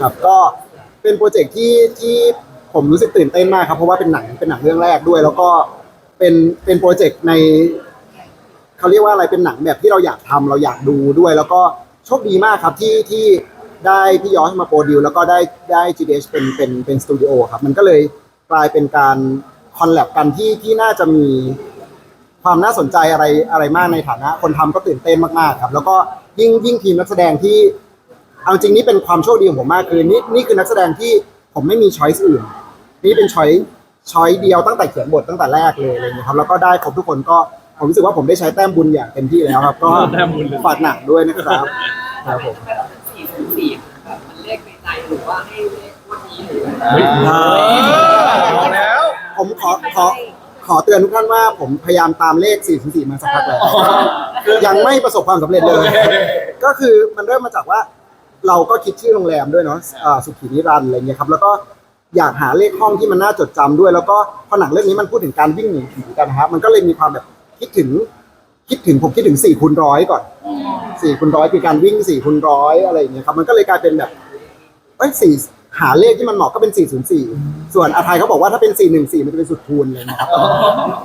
ครับก็เป็นโปรเจกต์ที่ที่ผมรู้สึกตื่นเต้นมากครับเพราะว่าเป็นหนังเป็นหนังเรื่องแรกด้วย แล้วก็เป็นเป็นโปรเจกต์ในเขาเรียกว่าอะไรเป็นหนังแบบที่เราอยากทำเราอยากดูด้วย แล้วก็โชคดีมากครับที่ที่ได้พี่ยอชมาโปรดิวแล้วก็ได้ได้ GDH เป็นเป็นเป็นสตูดิโอครับมันก็เลยกลายเป็นการคอลแลบกันที่ที่น่าจะมีความน่าสนใจอะไรอะไรมากในฐานะ คนทำก็ตื่นเต้นมากๆครับ แล้วก็ยิ่งยิ่งทีมนักแสดงที่ เอาจริงนี่เป็นความโชคดีของผมมากคือนี่นี่คือนักแสดงที่ผมไม่มีช้อยส์อื่น นี่เป็นช้อยช้อยเดียวตั้งแต่เขียนบทตั้งแต่แรกเลยอะไรอย่างเงี้ยครับแล้วก็ได้ครบทุกคนก็ผมรู้สึกว่าผมได้ใช้แต้มบุญอย่างเต็มที่แล้วครับ ก็แต้มบุญเลย ฝากหนักด้วยนะครับครับผมทำไมเราเป็นสี่ศูนย์สี่แบบมันเลขในใจหรือว่าให้เลขวันนี้หรือเฮ้ยเอาแล้วผมขอขอขอเตือนทุกท่านว่าผมพยายามตามเลข4 4มาสักพักแล้ว ยังไม่ประสบความสำเร็จเลย ก็คือมันเริ่มมาจากว่า เราก็คิดชื่อโรงแรมด้วยเนาะอ่าสุขีนิรันดร์อะไรเงี้ยครับ แล้วก็อยากหาเลขห้องที่มันน่าจดจำด้วย แล้วก็พอหนังเรื่องนี้มันพูดถึงการวิ่งหนีผีกันนะครับมันก็เลยมีความแบบคิดถึง คิดถึงผมคิดถึง4ี่คูณร้อยก่อน4ี่คูณร้อยคือการวิ่ง4ี่คูณร้อยอะไรอย่างเงี้ยครับ มันก็เลยกลายเป็นแบบ เอ้ยสี่หาเลขที่มันเหมาะก็เป็น 404 ส่วนอาไทยเขาบอกว่าถ้าเป็น 414 มันจะเป็นสุดคูณเลยนะครับ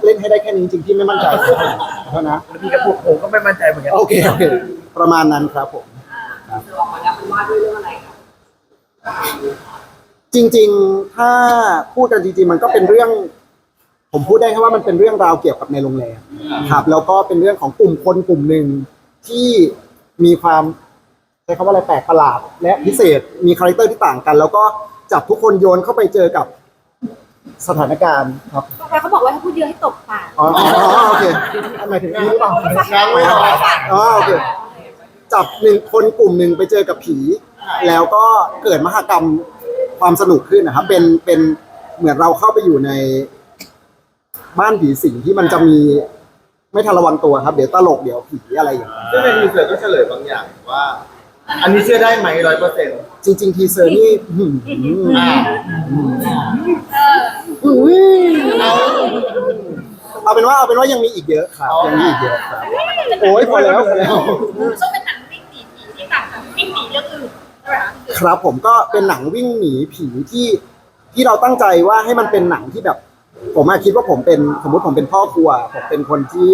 เล่นให้ได้แค่นี้จริงๆที่ไม่มั่นใจเท่านะพี่กระปุกผมก็ไม่มั่นใจเหมือนกัน โอเค โอเค ประมาณนั้นครับผม ออกมา แล้วมันว่าด้วยเรื่องอะไรครับจริง ๆ ถ้าพูดกันจริงๆ มันก็เป็นเรื่อง ผมพูดได้แค่ว่ามันเป็นเรื่องราวเกี่ยวกับในโรงแรมครับ แล้วก็เป็นเรื่องของกลุ่มคนกลุ่มหนึ่งที่มีความใช้คำว่าอะไรแปลกประหลาด และพิเศษมีคาแรคเตอร์ที่ต่างกัน แล้วก็จับทุกคนโยนเข้าไปเจอกับสถานการณ์ครับแต่เขาบอกว่าถ้าพูดเยอะให้ตบปากอ๋ออ๋อโอเคหมายถึงนี้หรือเปล่าง้างไม่ออก อ๋อโอเค จับหนึ่งคนกลุ่มหนึ่งไปเจอกับผี แล้วก็เกิดมหกรรมความสนุกขึ้นนะครับ เป็นเป็นเหมือนเราเข้าไปอยู่ในบ้านผีสิงที่มันจะมีไม่ทันระวังตัวครับ เดี๋ยวตลกเดี๋ยวผีอะไรอย่างเงี้ยซึ่งในทีเซอร์ก็เฉลยบางอย่างว่า อันนี้เชื่อได้ไหมร้อยเปอร์เซ็นต์จริง ๆ ทีเซอร์นี่หืมอ่าอุ้ยเอาเป็นว่าเอาเป็นว่ายังมีอีกเยอะครับยังมีอีกเยอะครับโอ้ยพอแล้วพอแล้วต้องเป็นหนังวิ่งห นีผีที่ต่างจากวิ่งหนีเรื่องอื่นใช่ไหมคะครับผมก็เป็นหนังวิ่งหนีผีที่ที่เราตั้งใจว่าให้มันเป็นหนังที่แบบ ผมอะคิดว่าผมเป็นสมมติผมเป็นพ่อครัว ผมเป็นคนที่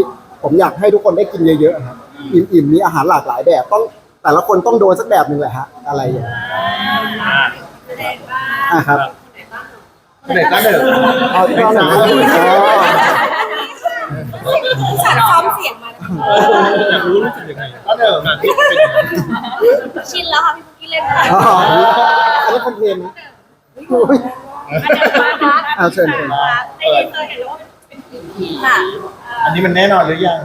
ผมอยากให้ทุกคนได้กินเยอะๆครับอิ่มๆมีอาหารหลากหลายแบบต้องแต่ละคนต้องโดนสักแบบหนึ่งแหละฮะอะไรอย่างเงี้ยแสดงว่าอะครับไหนตั้งเดิมเอาที่เราหนังอ๋อ สารซ้อมเสียงมา อยากรู้รู้สึกยังไงตั้งเดิมการที่เป็นยังไงชินแล้วค่ะพี่พุกกี้เล่นค่ะอ๋ออันนี้คอมเพลนนะโอ้ยอาจารย์มาคะเอาเชิญเชิญในอินเตอร์เห็นว่าเป็นผีค่ะอันนี้มันแน่นอนหรือยัง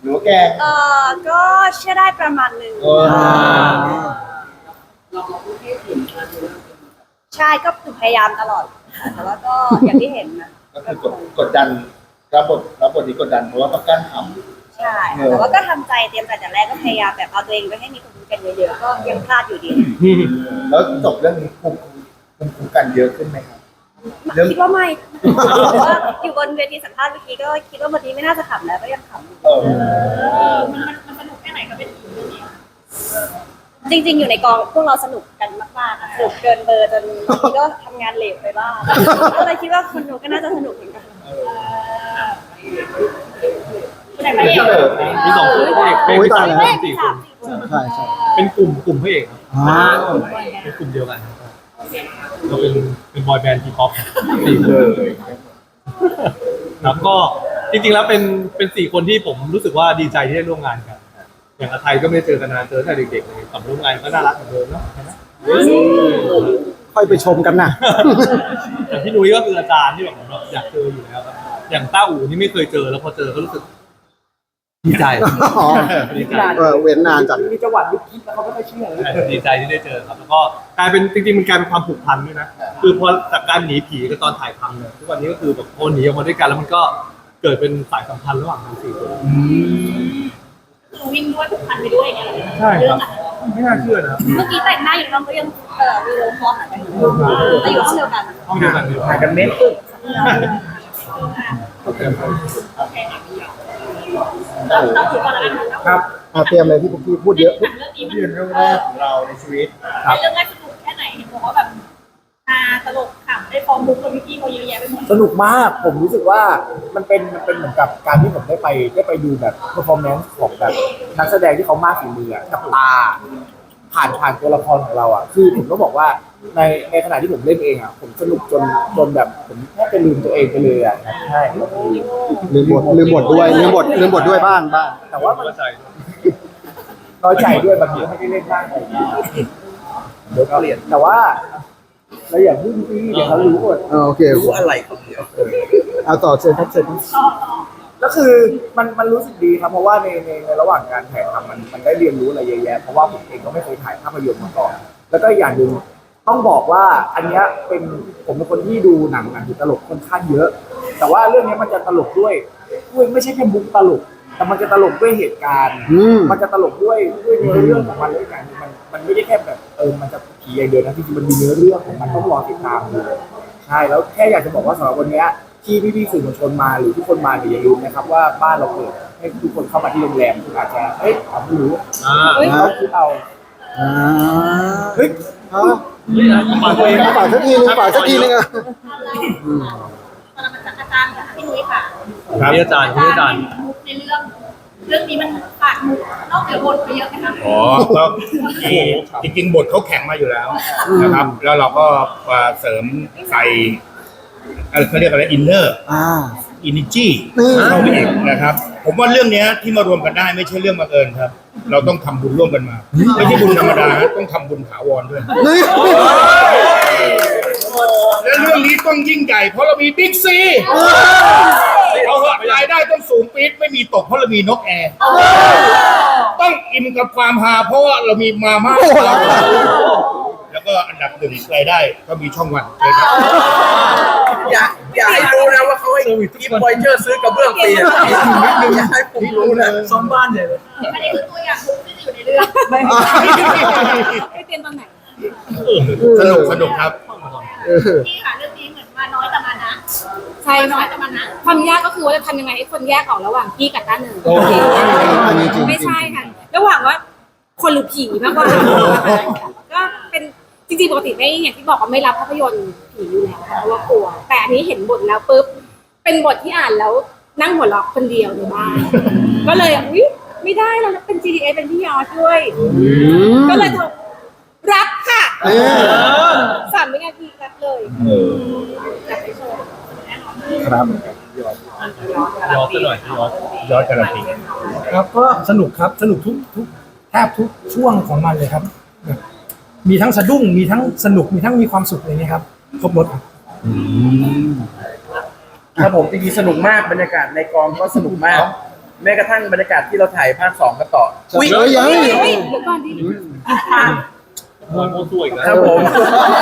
หรือว่าแกงเออก็เชื่อได้ประมาณหนึ่งเออเราเราพูดให้เห็นกันเลยใช่ก็คือพยายามตลอดค่ะแต่ว่าก็อย่างที่เห็นนะก็คือกดกดดัน รับบทรับบทนี้กดดันเพราะว่าต้องกั้นทใช่ค่ะแต่ว่าก็ทำใจเตรียมใจแต่แรกก็พยายามแบบเอาตัวเองไปให้มีคนดูกันเยอะๆก็ยังพลาดอยู่ดีำแล้วจบเรื่องนี้ภูมิภูมิคุ้มกันเยอะขึ้นไหมครับคิดว่าไม่เพราะว่าอยู่บนเวทีสัมภาษณ์เมื่อกี้ก็คิดว่าวันนี้ไม่น่าจะขำแล้วก็ยังขำอยู่เออมันมันสนุกแค่ไหนก็เป็นจริง ๆ อยู่ในกองพวกเราสนุกกันมากๆอะสนุกเกินเบอร์จนบางทีก็ทำงานเหลวไปบ้างก็เลยคิดว่าคนดูก็น่าจะสนุกเหมือนกัน ไหนมาเอกมีสองคนพระเอกเป็นมีสามคนสี่คสานมสี่คนใช่ใช่เป็นกลุ่มกลุ่มพระเอกครับอ้าเป็นกลุ่มเดียวกันครับเราเป็นเป็นบอยแบนด์ทีป๊อปสี่คนครับก็จริงๆแล้วเป็นเป็นสี่คนที่ผมรู้สึกว่าดีใจที่ได้ร่วมงานกัน อย่างอาไทยก็ไม่ได้เจอกันนานเจอแต่เด็กๆเลยกับร่วมงานก็น่ารักเหมือนเดิมเนาะ ค่อยไปชมกันนะ แต่พี่นุ้ยก็คืออาจารย์ที่แบบผมอยากเจออยู่แล้วครับอย่างต้าอู่นี่ไม่เคยเจอแล้วพอเจอก็รู้สึกดีใจอ๋อ ดีใจ เออเว้นนานจัง มีจังหวัดลุกคิดแล้วเขาไม่ค่อยเชื่อเลย ดีใจที่ได้เจอครับ แล้วก็กลายเป็นจริงๆมันกลายเป็นความผูกพันด้วยนะ คือพอจากการหนีผีกับตอนถ่ายทำเนี่ยทุกวันนี้ก็คือแบบพอหนีออกมาด้วยกันแล้วมันก็เกิดเป็นสายสัมพันธ์ระหว่างทั้งสี่คน คือวิ่งด้วยผูกพันไปด้วยไงใช่ครับ ไม่น่าเชื่อนะเมื่อกี้แต่งหน้าอยู่ในห้องก็ยังเออวีดีโอคอลหากันอยู่แต่อยู่ห้องเดียวกันห้องเดียวกันเลยถ่ายกันเม็ดปึ๊บโอเคเริ่มต้นถือก่อนแล้วกันค่ะครับอะเตรียมเลยพี่ปุ๊กกี้พูดเยอะ หนังเรื่องนี้มันยืนเรื่องแรกของเราในชีวิตเป็นเรื่องแรกสนุกแค่ไหนเห็นบอกว่าแบบฮา ตลกขำได้ฟอร์มบุ๊กกับพี่กี้เขาเยอะแยะไปหมดสนุกมากผมรู้สึกว่ามันเป็นมันเป็นเหมือนกับการที่ผมได้ไปได้ไปดูแบบ performance ของแบบนักแสดงที่เขามากฝีมืออะกับตา ผ่านผ่านตัวละครของเราอะคือผมก็บอกว่าในในขณะที่ผมเล่นเองอะผมสนุกจนจนแบบผมแทบจะลืมตัวเองไปเลยอะครับใช่ลืมบทลืมบทด้วยลืมบทลืมบทด้วยบ้างบ้างแต่ว่ามันเข้าใจน้อยใจด้วยบางทีไม่ได้เล่นบ้างอะไรอย่างเงี้ย เดี๋ยวเปลี่ยนแต่ว่า เราอย่างที่พี่ๆเนี่ยเขารู้หมดอ่าโอเครู้อะไรคนเดียวเอาต่อเชิญครับเชิญครับต่อต่อแล้วคือมันมันรู้สึกดีครับเพราะว่าในในในระหว่างการถ่ายทำมันมันได้เรียนรู้อะไรเยอะแยะเพราะว่าผมเองก็ไม่เคยถ่ายภาพยนตร์มาก่อน แล้วก็อีกอย่างหนึ่งต้องบอกว่าอันเนี้ยเป็นผมเป็นคนที่ดูหนังหนังตลกค่อนข้างเยอะ แต่ว่าเรื่องนี้มันจะตลกด้วยด้วยไม่ใช่แค่มุกตลก แต่มันจะตลกด้วยเหตุการณ์ อืม มันจะตลกด้วยด้วยเนื้อเรื่องของมันด้วยกันมันมันไม่ได้แค่แบบเออมันจะผีอย่างเดียวนะจริงๆมันมีเนื้อเรื่องของมันต้องรอติดตามดูใช่แล้วแค่อยากจะบอกว่าสำหรับวันเนี้ยที่พี่ๆสื่อมวลชนมาหรือทุกคนมาเนี่ยอย่าลืมนะครับว่าบ้านเราเปิดให้ทุกคนเข้ามาที่โรงแรมคุณอาจจะเอ้ยเอาไม่รู้อ่าเขาคิดเอาอ่าเฮ้ยเอาฝากตัวเองฝากสักทีนึงฝากสักทีนึงอะตอนนั้นมันจะอาจารย์กับพี่นุ้ยค่ะพี่อาจารย์พี่อาจารย์มุก ในเรื่อง เรื่องนี้มันฝากมุกนอกเหนือบทไปเยอะนะคะอ๋อก็จริงๆบทเขาแข็งมาอยู่แล้วนะครับ แล้วเราก็มาเสริมใส่เอ่อเขาเรียกอะไรอินเนอร์ อ่า อินิจีนี่เข้าไปอีกนะครับ ผมว่าเรื่องเนี้ยที่มารวมกันได้ไม่ใช่เรื่องบังเอิญครับ เราต้องทำบุญร่วมกันมา ไม่ใช่บุญธรรมดานะต้องทำบุญถาวรด้วย นี่และ เรื่องนี้ต้องยิ่งใหญ่เพราะเรามีบิ๊กซีเราเหอะรายได้ต้องสูงปี๊ดไม่มีตกเพราะเรามีนกแอร์ต้องอิ่มกับความฮาเพราะว่าเรามีมาม่าแล้วก็อันดับหนึ่งรายได้ก็มีช่องวันเลยครับอย่าอย่าให้รู้นะว่าเขาให้กิฟต์บอยเชอร์ซื้อกระเบื้องฟรีอะอย่าให้ผมรู้นะซ้อมบ้านเนี่ยอันนี้คือตัวอย่างมุกที่อยู่ในเรื่องไม่เตรียมตอนไหนสนุกสนุกครับ พี่ค่ะเรื่องนี้เหมือนมาน้อยแต่มานะใช่น้อค่ะยแต่มานะความยากก็คือว่าจะทำยังไงให้คนแยกออกระหว่างพี่กับด้านหนึ่งอันนี้จริง ไม่ใช่ค่ะระหว่างว่าคนหรือผีมากกว่าก็เป็นจริงๆปกติไม่อย่างที่บอกว่าไม่รับภาพยนตร์ผีอยู่แล้วค่ะเพราะว่ากลัว แต่อันนี้เห็นบทแล้วปุ๊บเป็นบทที่อ่านแล้วนั่งหัวเราะคนเดียวในบ้านก็เลยอุ้ยไม่ได้เราเป็น GDA เป็นพี่ยอดด้วย ก็เลยถูกรับค่ะ นี่สามวินาทีรับเลยรับไปชมครับย้อนซะหน่อยย้อนยอดการันตีครับก็สนุกครับสนุกทุกทุกแทบทุกช่วงของมันเลยครับแบบมีทั้งสะดุ้งมีทั้งสนุกมีทั้งมีความสุขอะไรเงี้ยครับครบรถครับครับผมจริงๆสนุกมากบรรยากาศในกองก็สนุกมาก แม้กระทั่งบรรยากาศที่เราถ่ายภาคสองก็ต่อเฮ้ยยังเฮ้ยเฮ้ยเดี๋ยวก่อนดิ โดนโม้ตัวอีกนะครับผม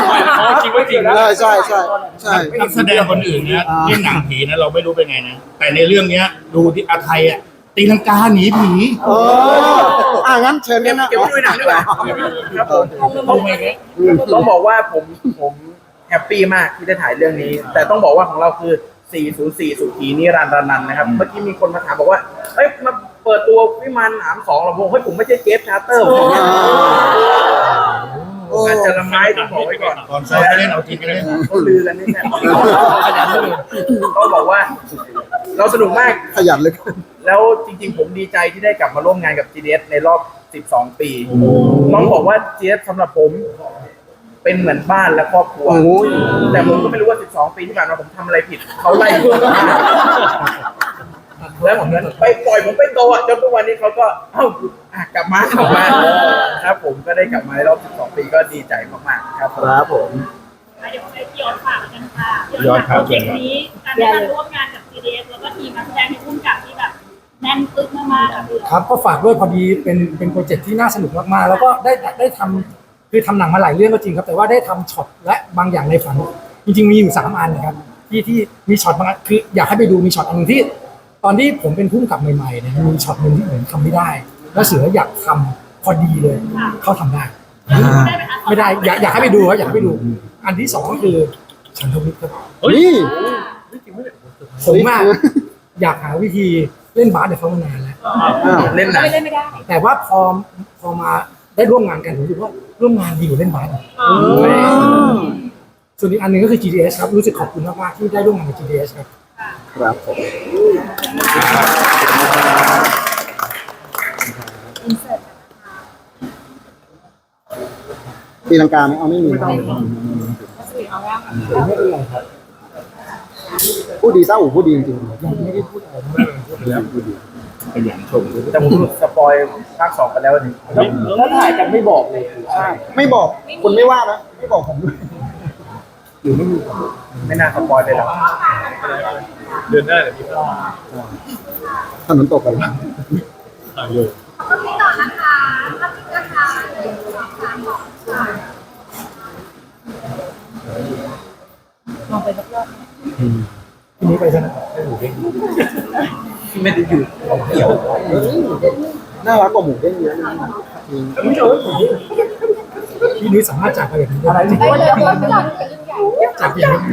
ไม่เขาจริงไม่จริงนะ ใช่ใช่ใช่ใช่นักแสดงคนอื่นเนี่ยอ่าเล่นหนังผีนะเราไม่รู้เป็นไงนะ แต่ในเรื่องเนี้ยดูที่อาไทยอะตีลังกาหนีผีเอออ่างั้นเชิญเก็กับนนะ เก็บไว้ดูหนังดีกว่าครับผมต้องไม่ต้องบอกว่าผมผมแฮปปี้มากที่ได้ถ่ายเรื่องนี้ แต่ต้องบอกว่าของเราคือ 404 สุขีนิรันดร์นันท์นะครับ เมื่อกี้มีคนมาถามบอกว่าเอ้ยมาเปิดตัววิมานหนามสองเหราบอกเฮ้ยผมไม่ใช่เจฟชาร์เตอร์ผมบ อกว่าโอ้อาจจะละไม้ต้องบอกไว้ก่อนตอนซ้อมไปเล่นเอาจริงไปเล่นเขาลือกันนี่แหละต้องบอกว่า เราสนุกมาก ขยันเลยแล้วจริง ๆ ผมดีใจที่ได้กลับมาร่วมงานกับ GDS ในรอบ 12 ปี ต้องบอกว่า GDS สำหรับผมเป็นเหมือนบ้านและครอบครัวโอ้ยแต่ผมก็ไม่รู้ว่า 12 ปีที่ผ่านมาผมทำอะไรผิด เขาไล่ผม แล้วผมนั้นไปปล่อยผมไปโตอะจนทุกวันนี้เขาก็เอ้าอะกลับมากลับมาครับผมก็ได้กลับมาในรอบ12ปีก็ดีใจมากๆครับผมครับผม เดี๋ยวให้พี่ยอดฝากกันค่ะยอดครับโปรเจกต์นี้การได้มาร่วมงานกับ CDS แล้วก็ทีมนักแสดงที่พุ่งกับที่แบบแน่นปึ๊กมากๆค่ะพี่ครับก็ฝากด้วยพอดีเป็นเป็นโปรเจกต์ที่น่าสนุกมากๆ แล้วก็ได้ได้ทำคือทำหนังมาหลายเรื่องก็จริงครับ แต่ว่าได้ทำช็อตและบางอย่างในฝัน จริงๆมีอยู่สามอันนะครับที่ที่มีช็อตบางอันคืออยากให้ไปดูมีช็อตอันหนึงที่ ตอนที่ผมเป็นผู้กำกับใหม่ๆเนี่ยมีช็อตหนึ่งที่เหมือนทำไม่ได้ แล้วเสืออยากทำพอดีเลย เขาทำได้ได้ไหมคะไม่ได้อยากอยากให้ไปดูครับอยากให้ไปดู อันที่สองก็คือฉันทวิทย์ครับเฮ้ยนี่ผมมากอยากหาวิธีเล่นบาสเนี่ยเขามานานแล้วอ้าวเล่นหก็นังไม่เล่นไม่ได้แต่ว่าพอพอมาได้ร่วมงานกันผมรู้สึกว่าร่วมงานดีกว่าเล่นบาสอีกส่วนอีกอันหนึ่งก็คือ GDS ครับรู้สึกขอบคุณมากๆที่ได้ร่วมงานกับ GDS ครับ ครับผมตีลังกาไหมเอาไม่มีไม่ต้องพูดดีเต้าพูดดีจริงๆไม่ได้พูดอะไรมากพูดดีพูดดีแต่ผมสปอยภาคสองไปแล้วนี่แล้วถ่ายกันไม่บอกเลยใช่ไม่บอกคุณไม่ว่านะไม่บอกผมด้วยไม่น่าสปอยเลยหรอก เดือนหน้าเดี๋ยวมีต่อถนนตกกันแล้วถ่ายเลยทีนี้ไปซะนะที่ไม่ได้อยู่เกี่ยวน่ารักกว่าหมูเด้งเยอะเลยจริงทีนี้สามารถจากไปแบบนี้ได้จริงจากอย่างนี้